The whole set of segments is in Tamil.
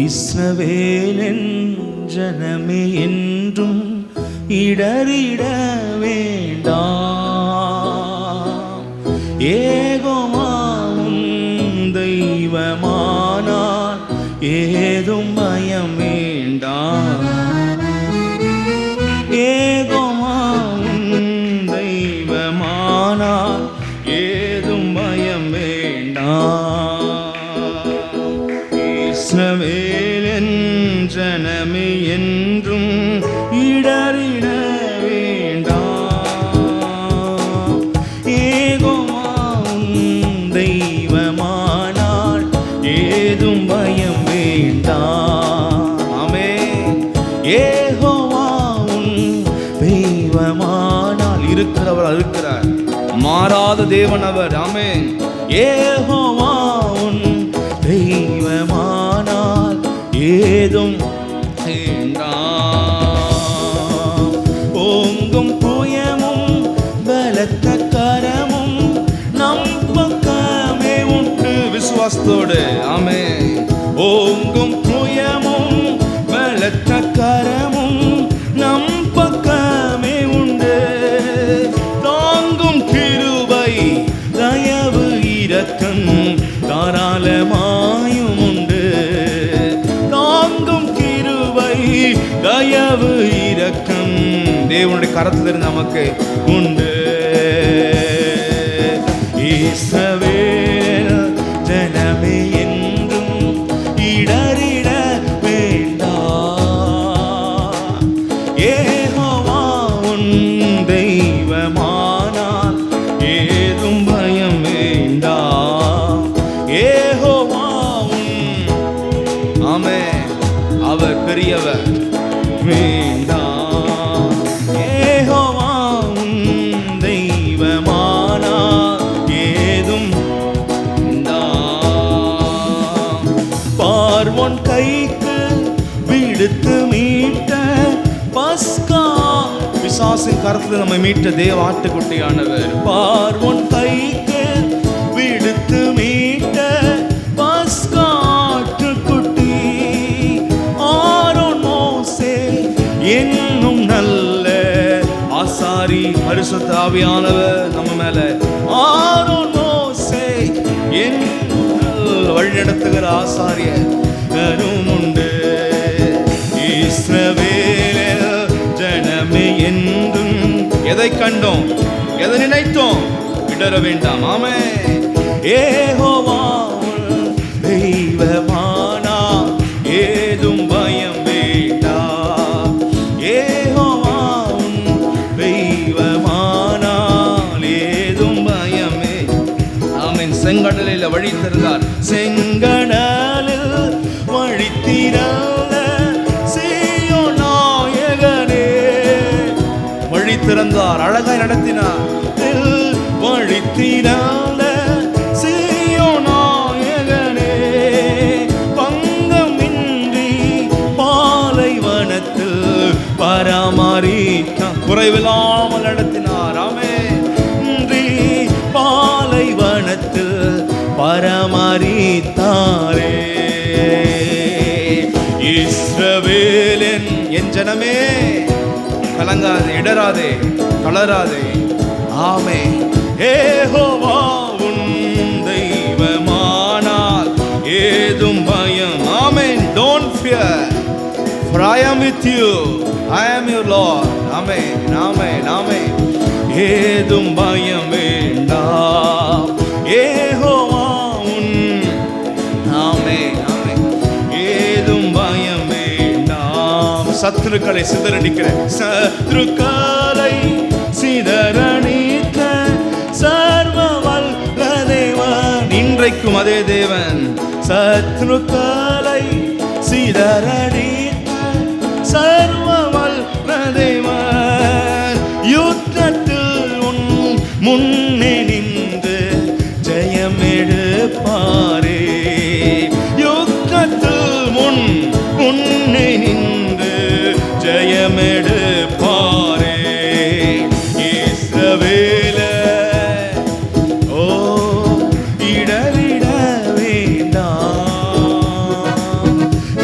இஸ்ரவேலின் ஜனமே என்றும் இடறிட வேண்டாம். மாறாத தேவன் அவர். ஆமே ஏகோவாவும் தெய்வமானால் ஏதும் ஓங்கும் புயமும் பலத்த கரமும் நம் பக்கமே உண்டு. விசுவாசத்தோடு. ஆமே ஓங்கும் புயமும் பலத்த கரமும் தயவு இரக்கம். தேவனுடைய கரத்திலிருந்து நமக்கு உண்டு. ஈஸ்வர எடுத்து மீட்ட பஸ்கா. பிசாசின் கரத்தில் நம்ம மீட்ட தேவ ஆட்டுக்குட்டியானவர். பார்வன் கைக்கு விடுத்து மீட்ட பஸ்காட்டுக்குட்டி ஆரோன் மோசே என்னும் நல்ல ஆசாரி பரிசுத்த ஆவியானவர் நம்ம மேல. ஆரோன் மோசே என் வழிநடத்துகிற ஆசாரியர் கண்டோம். எதை நினைத்தோம்? இடர வேண்டாம். ஆமே ஏகோவா நடந்தார் அழகாய் நடத்தினார். வழித்தினால வழி நாயகனே பங்கமின்றி பாலைவனத்தில் பராமரிக்க குறைவில்லாமல் நடத்தினார். ஆமே இன்றி பாலைவனத்தில் பராமரித்தாரே. இஸ்ரவேலன் என் ஜனமே கலங்காதே இடராதே தளராதே ஆமே ஏஹோவா உன் தெய்வமானால் ஏதும் பயம் amen don't fear For I am with you. I am your Lord. Amen. Amen. Amen. ஏதும் பயம் வேண்டாம் சத்துருக்களை சிதறடிக்கிற சத்துருக்களை சிதறணிக்க சர்வ வல்ல தேவன் இன்றைக்கும் அதே தேவன் சத்ருக்களை சிதறடிக்க சர்வ வல்ல தேவன் யுத்தத்தில் உன் முன்னே நின்று ஜெயமெடுப்பாரே. யுத்தத்தில் முன் முன்னே நின்று ஜெயமெடுப்பாரே இஸ்ரவேல ஓ இடலிட வேண்டாம்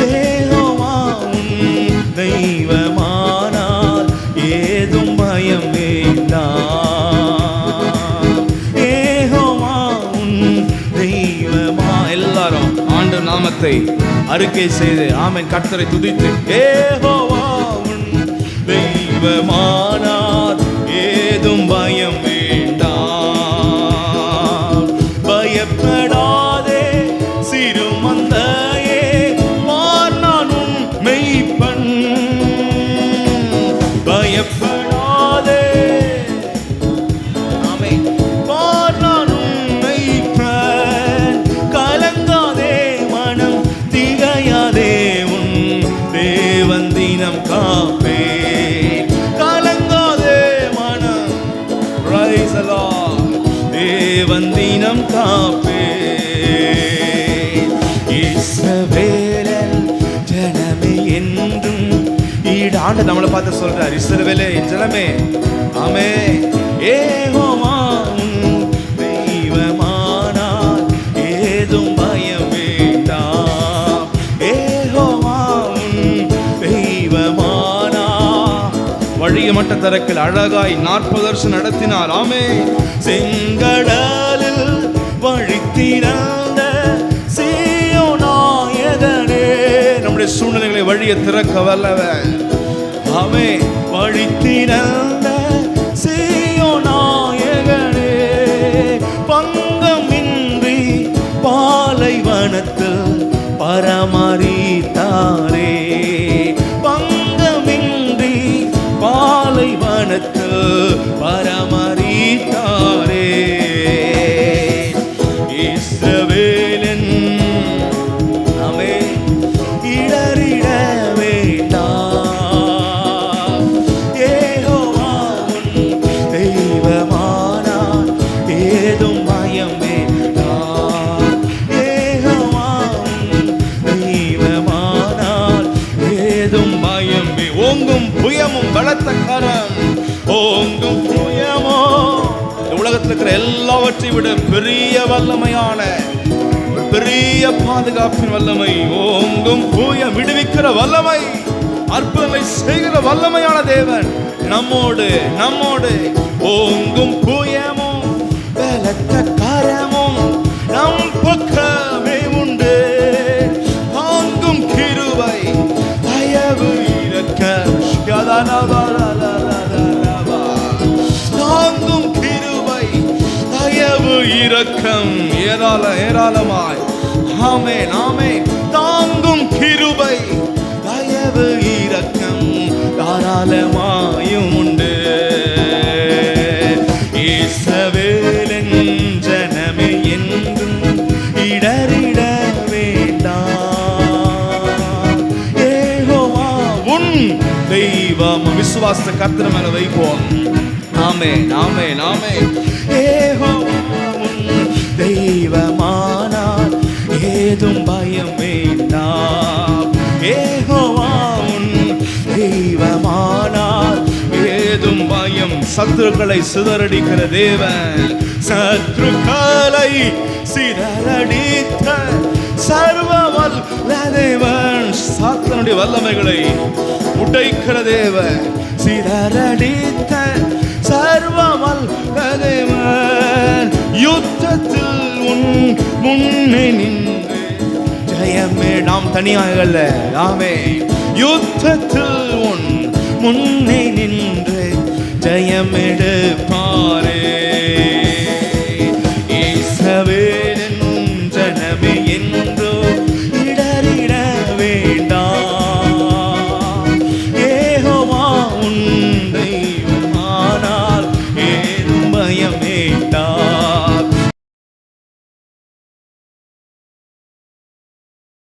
தேவமா உன் தெய்வமானால் ஏதும் பயம் வேண்டாம் ஏகமா உன் தெய்வமா எல்லாரும் ஆண்டு நாமத்தை அறிக்கை செய்து ஆமை கர்த்தரை துதித்து ஏகோ தெய்வமானார் தினம் இஸ்ரவேலன் ஜனமே என்றும் ஈடாண்டு நம்மளை பார்த்து சொல்றார் இஸ்ரவேலே என் ஜனமே ஆமே ஏகோமா தெய்வமானால் ஏதும் பயம் வேண்டாம். ஏகோமா தெய்வமானா வழிய மட்ட தரக்கில் அழகாய் நாற்பது வருஷம் நடத்தினார் ஆமே செங்கடல் வழித்திறந்த சீயோ நாயகனே நம்முடைய சூழ்நிலைகளை வழியை திறக்க வல்லவன். ஆமே வழித்திறந்த சீயோ நாயகனே பங்கமின்றி பாலை வனத்தில் பரமரித்தாரே பங்கமின்றி பாலை வனத்தில் இஸ்ரவேலன் உலகத்தில் இருக்கிற எல்லாவற்றை விட பெரிய வல்லமையான பெரிய பாதுகாப்பின் வல்லமை ஓங்கும் பூய விடுவிக்கிற வல்லமை அற்புதங்களை செய்கிற வல்லமையான தேவன் நம்மோடு நம்மோடு. ஓங்கும் பூயமும் விளக்கக்காரமும் நம் பக்கம் ஏராள ஏராளமாய். ஆமே நாமே தாங்கும் கிருபை தயவு இரக்கம் தாராளமாயும் உண்டு. இஸ்ரவேலன் ஜனமே என்றும் இடறிட வேண்டாம். ஏகோவா உன் தெய்வம். விசுவாச கத்திர மேல வைப்போம். நாமே நாமே நாமே ஏகோவா தெய்வமானால் ஏதும் பயம் வேண்டாம். ஏகோவா உன் தெய்வமானார். ஏதும் பயம் சத்துருக்களை சிதறடிக்கிற தேவன். சத்ருக்களை சிதறடித்த சர்வ தேவன். சாத்தனுடைய வல்லமைகளை உடைக்கிற தேவன். சிதறடித்த சர்வ தேவன். யுத்தத்தில் உன் முன்னே நின்று ஜெயமே நாம் தனியாக நாமே யுத்தத்தில் உன் முன்னே நின்று ஜெயமெடுப்பாரே